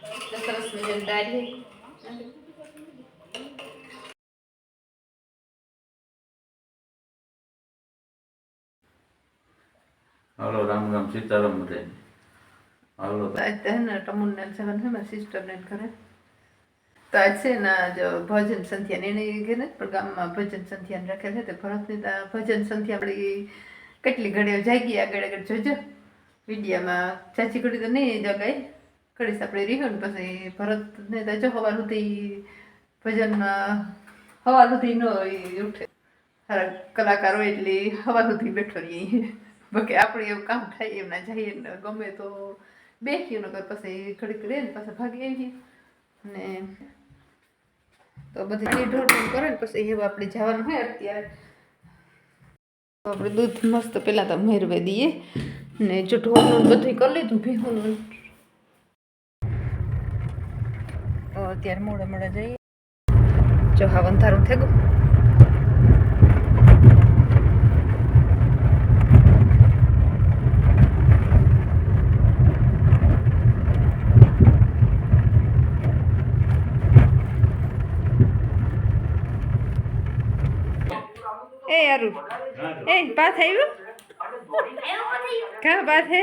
સરસ મજાની છે હાલો, રામ રામ, સીતારામ બધા. હાલો આજ તો હે ને ટમુનને જવાનું છે મારી સિસ્ટરને ઘરે. તો આજ છે ને જો ભજન સંધ્યા એને ઘેર પણ ગામમાં ભજન સંધ્યા રાખે છે, તે ભરતની ભજન સંધ્યા આપણી કેટલી ઘડીઓ જાગી આગળ આગળ જોજો. વિડીયામાં ચાચી ઘડી તો નહીં જગાય. ઘડીસ આપણે રહ્યું ને પછી ભરતને તો જો હવાર સુધી ભજનમાં હવા સુધી ન ઉઠે. સારા કલાકાર હોય એટલે હવા સુધી બેઠો રહીએ. બાકી આપણે એવું કામ થાય એમ ના જઈએ ને ગમે તો બેસીએ, નકર પછી ઘડીક રહે ને પાછા ભાગી આવીએ. ને તો બધી ઢોઢ કરે ને પછી એવું આપણે જવાનું હોય અત્યારે. આપણે દૂધ મસ્ત પહેલાં તો મેરવે દઈએ. ને જો ઢોરનું બધું કરી લીધું ભીહુંનું તો અત્યારે મોડા મોડે જઈએ. જો હા અંધારું થઈ ગયું. એ અરુણ. એ પાસ આવ્યું કા પાસ હે?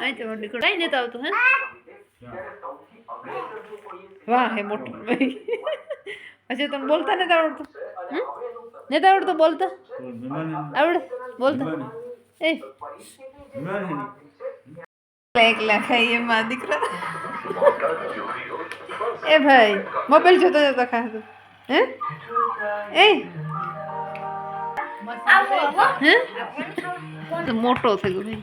આઈ તો મોટી કઈ નતો આવતું હે. વાહ, હે મોટો ભાઈ. હજી તને બોલતા નથી આવડતું? નથી આવડતું બોલતા? આવડે, બોલતા. એ. એકલા ખાઈ એમાં દીકરા. એ ભાઈ મોબાઈલ જોતો જોતો ખાતું. હે? એ. મોટો થઈ ગયો ભાઈ.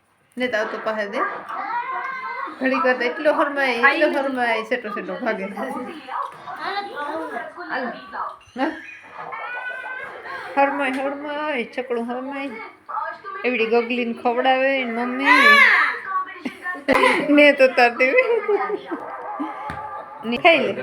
આગળ ખાવા જઈએ હોરમાં હરિયો નંબર હશે એમ ને તો આવતો પાસે દે ઘડી કરતા એટલો હરમાય એટલો હરમાય સેટો સેટો ભાગે હા? હરમાય હરમાય છકડું હરમાય એવડી ગગલીને ખવડાવે ને મમ્મી ને તો તાર દેવી ને ખાઈ લે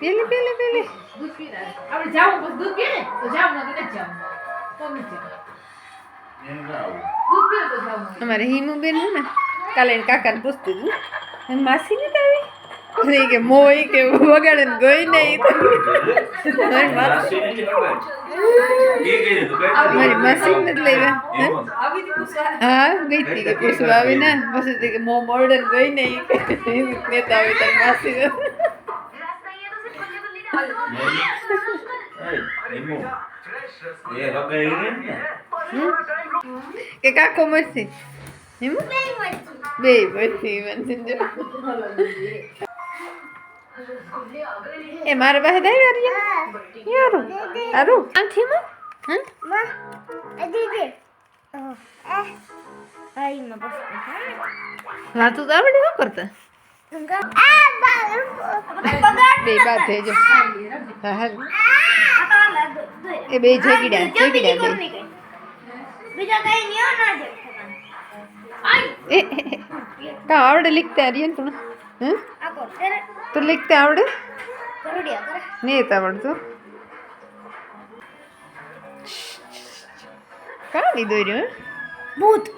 પીલે પીલે પીલે. એમ ના આવું અમારે હિમુબેન બેન હે ને કાલે એને કાકાને પૂછતું હતું. માસી નહીં આવી કે મોય કે વગાડે ને ગઈ નહીં મારી મા- રાશિ નથી લેવા હે? ગઈ હતી કે પૂછવા આવી ને. પછી કે મો મોડન ગઈ નહીં નેતા આવી તારી માસી એય, એમો. એ હગાઈ રે ને કે કાકો મરસી એમાં બે પછી મંજન જો એ મારા પાસે દઈ યાર યારું આરું આથી માં હં વાતું તો આવડે શું કરતા બે બાદ થઈ જો હા હાલ એ બે જગડ્યા જગડ્યા બે બીજા કઈ નિયો ના દે એ કા આવડે लिखते आर्यन तुला हं આકો તેરે तुला लिखते आवड भी दोरो आवडतो का दीदी भूत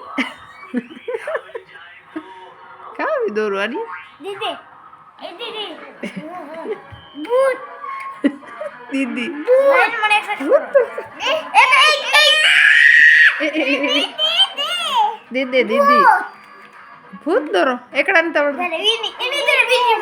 का विदोर आणि ভূত দিদি दीदी दीदी দিদি দিদি দিদি ভূত ধরো এక్కడ అంత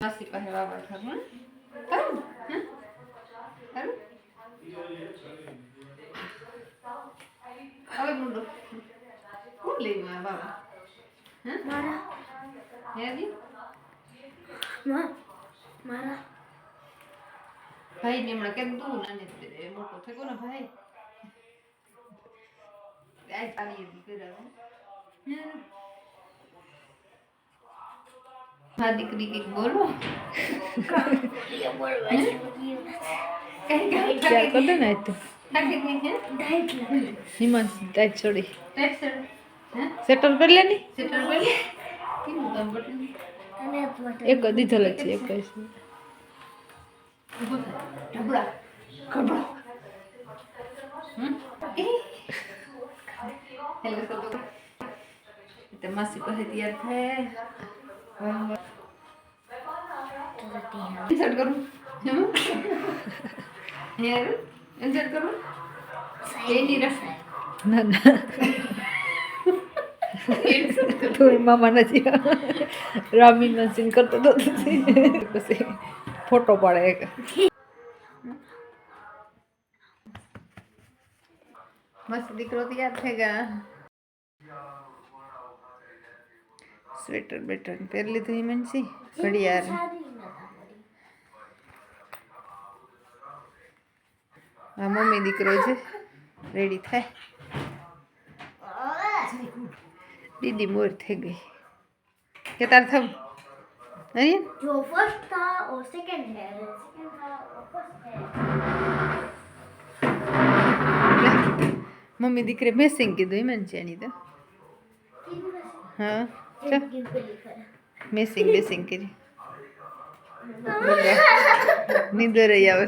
নাসির পাহে বাবা থাকুন কারণ হ্যাঁ কারণ আবার বলল করলি মা বাবা হ্যাঁ মারা হ্যাঁ দি মা মারা ভাই নিমড়া কেন দু না নিতে মোর কোথায় কোনো ভাই আজ পানি দিতে যাবেন হ্যাঁ હા દીકરી કંઈક બોલો. ત્યાર કરી ને તો હિમાંશ ટાઈટ છોડી. ટેક્સર હે? લે ની? સેટર અને પોતે એક છે ઢબડા. હેલો તો માસી પાસે તૈયાર થાય. ઇન્સર્ટ કરું ઇન્સર્ટ કરું એની ની રસ ના ના તો મામા નથી રામીન મસીન કરતો તો પછી ફોટો પાડે એક મસ્ત દીકરો તૈયાર થઈ ગયા स्वेटर बेटर पहन ली थी मनसी बढ़िया हाँ मम्मी दीको रेडी थे दीदी मोर थे गई के तार थम अरे जो फ़र्स्ट था वो सेकंड है सेकंड था वो मम्मी दीको मैं सिंग की दो ही मन चाहिए था हाँ મિસિંગ મિસિંગ કરી નિંદર આવે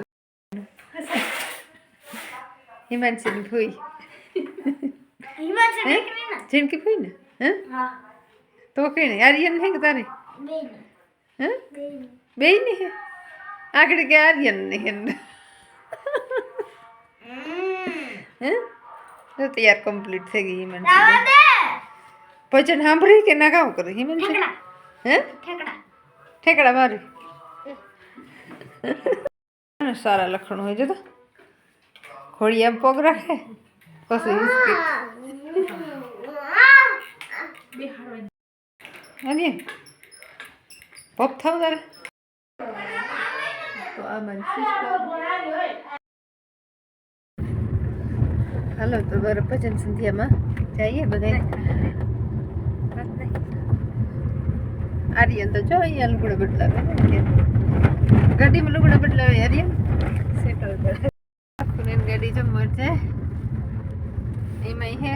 હિમાંશીની ફૂઈ જિંદગી ફૂઈ ને હા તો કઈ નહીં આર્યન હે કે તારે હા બે ને હે આગળ કે આર્યન નહીં હે હે તૈયાર કમ્પ્લીટ થઈ ગઈ હિમાંશી ભજન સાંભળી કે ના કામ કરી હિમેન હે ઠેકડા મારી સારા લખણું હોય જતો ઘોડી એમ પગ રાખે પછી પગ થાવ તારે તો આ હાલો તો બરાબર ભજન સંધ્યામાં જઈએ બધા આર્યન તો જો અહીંયા લુગડા બદલાવે ને અત્યારે. ગાડીમાં લુગડા બદલાવે આર્યન સેટલ કરે આખું એની ગાડી જમવા છે એમાં હે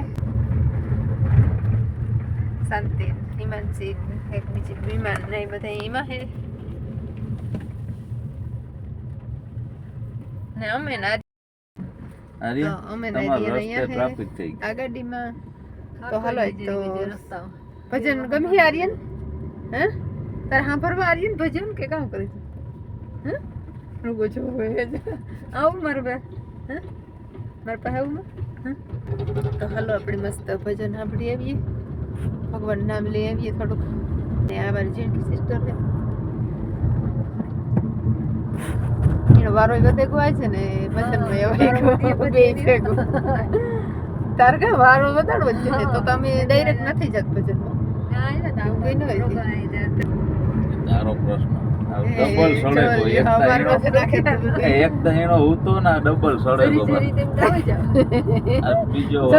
શાંતિ હિમાંશી એક બીજી વિમાન ને એ બધા એમાં હે ને અમે ના આર્ય તો અમે તમારો નારિયેળ રસ્તે અહીંયા ટ્રાફિક થઈ આ ગાડીમાં તો હાલો તો ભજન ગમી આર્યન હે તારે હા ફરવા આર્યન ભજન કે કામ કરી છે હે રૂગો છો આવું મારું બે હે મારા પાસે આવું હે તો હાલો આપણે મસ્ત ભજન સાંભળી આવીએ ભગવાન નામ લઈ આવીએ થોડુંક ને આ મારી જેઠી સિસ્ટર ને એનો વારો વધે ગયો છે ને ભજનમાં એવા બે ભેગું તાર કા વારો વધારવો જ છે તો તમે ડાયરેક્ટ નથી જત ભજનમાં એવું કઈ ન હોય તારો પ્રશ્ન. ડબલ સડે તો એક હા, વારો દહીણો- છે નાખી દીધું. એ એક દહીણો ઉતો ના ડબલ સડે તો બીજો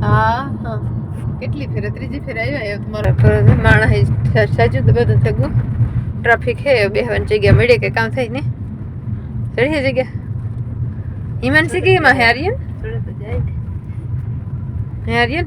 હા હા. કેટલી ફેર? ત્રીજી ફેર આવ્યા? એ મારા પર માણસ સાજુ તો બધું થયું ટ્રાફિક હે બેહવાની જગ્યા મળી કે કામ થાય ને? ચડી જગ્યા? હિમાંશી કે માં હે આર્યન? હે આર્યન?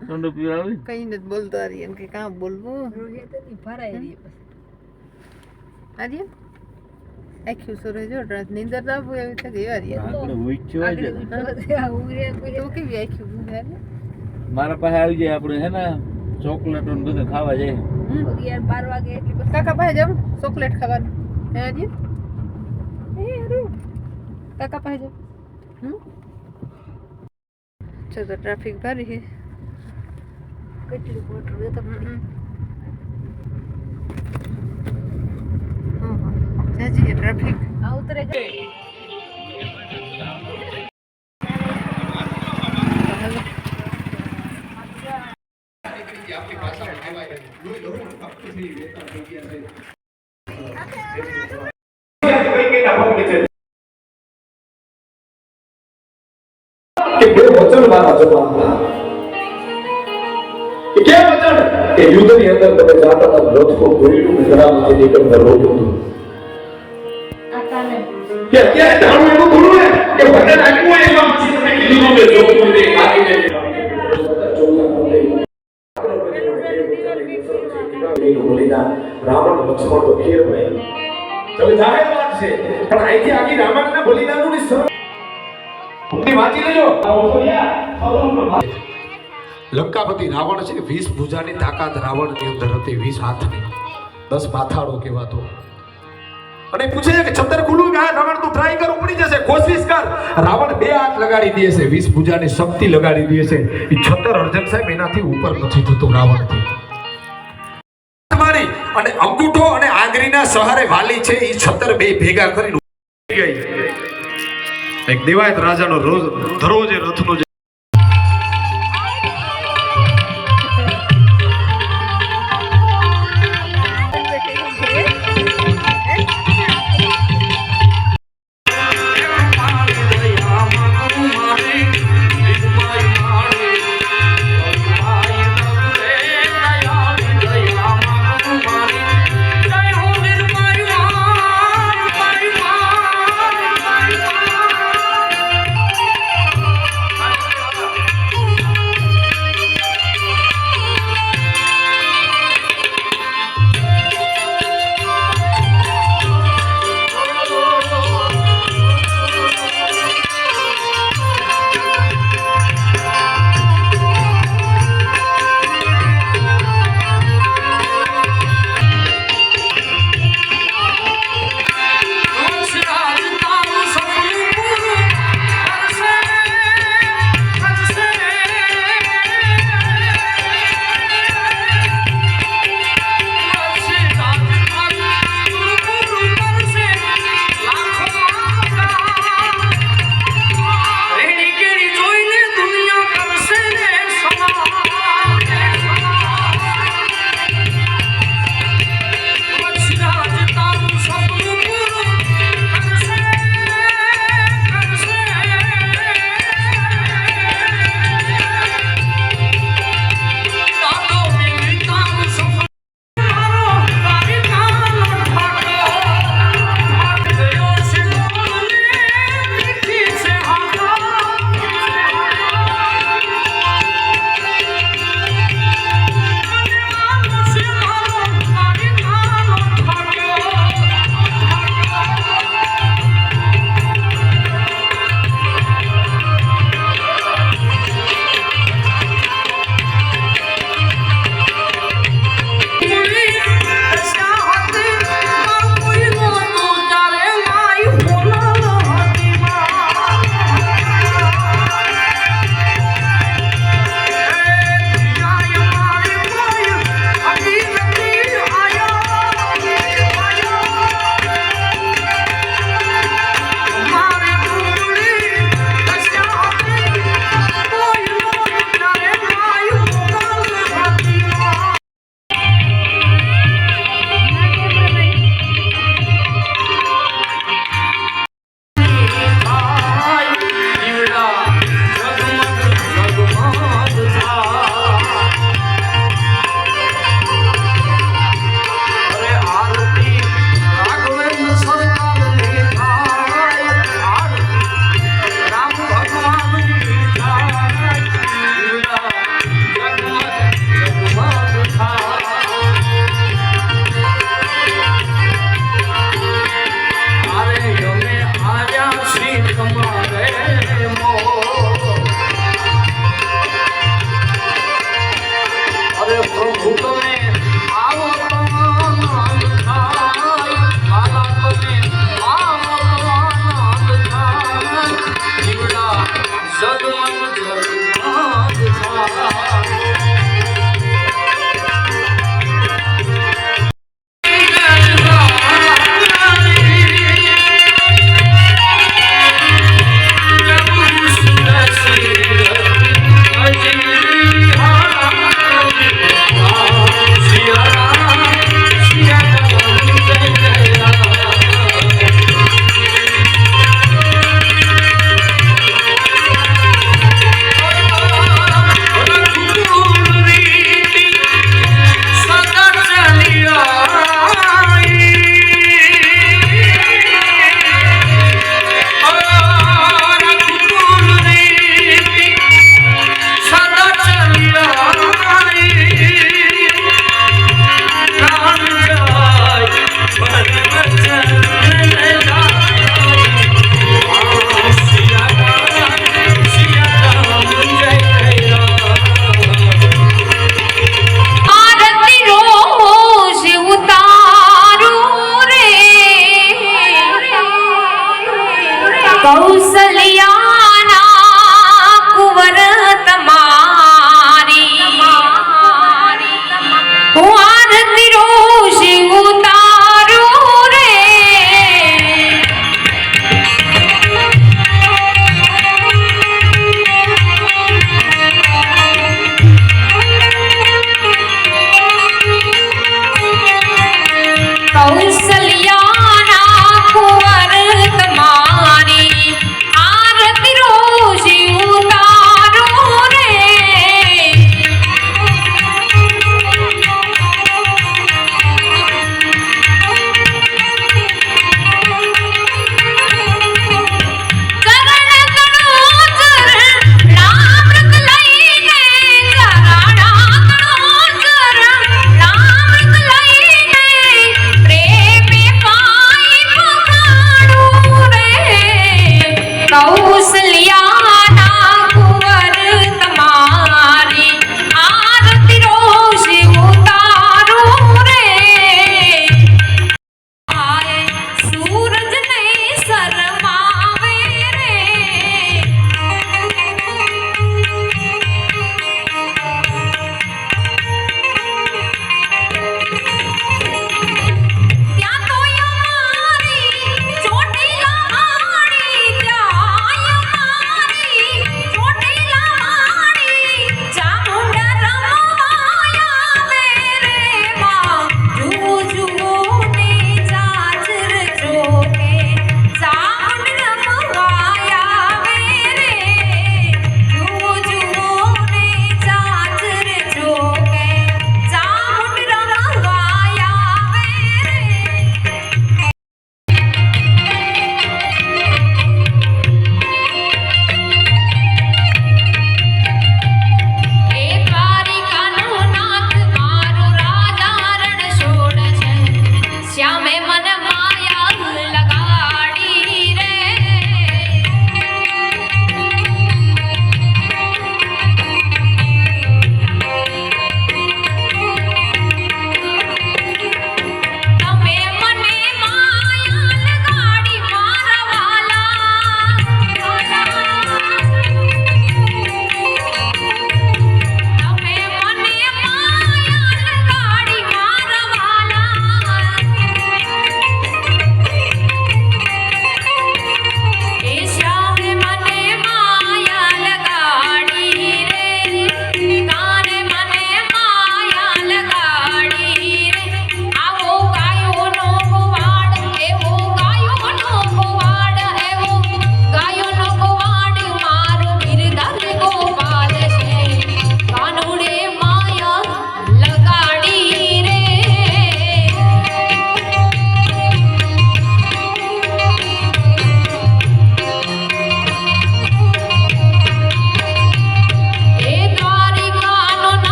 ઠંડુ પીવડાવી કઈ નથી બોલતો આર્યન કે કાં બોલવું રોહિત ભરાઈ રહી આર્યન આખી સુરે જો નીંદર ના ભૂ એવી થતી આર્યન આપણે ઉઠ્યો જ તું કેવી આખી ભૂ મારા પાસે આવી જાય આપણે હે ને ચોકલેટો ને બધું ખાવા જાય યાર બાર વાગે એટલી કાકા પાસે જાવ ચોકલેટ ખાવાનું હે આર્યન એ અરે કાકા પાસે જાવ હમ તો ટ્રાફિક ભારી છે કેટલી મોટર એ તો જાજી ટ્રાફિક આ ઉતરે ગઈ કે બે વચન મારા જવાબના કે કે વચન કે યુદ્ધની અંદર તમે જાતા હતા રથકો ગોળીનું ઘરામાંથી નીકળતા રોક્યું હતું. કે અત્યારે તારું એવું થોડું ને કે વચન આપ્યું હોય એમાં પછી તમે કીધું કે જોતું ને કાઢીને રાવણ લક્ષ્મણ તો ખેર ભાઈ તમે જાહેર વાત છે. પણ અહીંથી આખી રામાયણના બલિદાનનું વાંચી લેજો. લંકાપતિ રાવણ છે, વીસ ભૂજાની તાકાત રાવણની અંદર હતી, વીસ હાથની. દસ માથાળો કહેવાતો અને પૂછે છે કે છતર ખુલ્લું કે રાવણ તું ટ્રાય કર, ઉપડી જશે, કોશિશ કર. રાવણ બે હાથ લગાડી દે છે, વીસ ભૂજાની શક્તિ લગાડી દે છે. એ છતર અર્જન સાહેબ એનાથી ઉપર નથી થતું, રાવણથી. અને અંગૂઠો અને આંગળીના સહારે વાલી છે એ છતર બે ભેગા કરીને ગઈ. એક દેવાયત રાજાનો રોજ, દરરોજે રથનો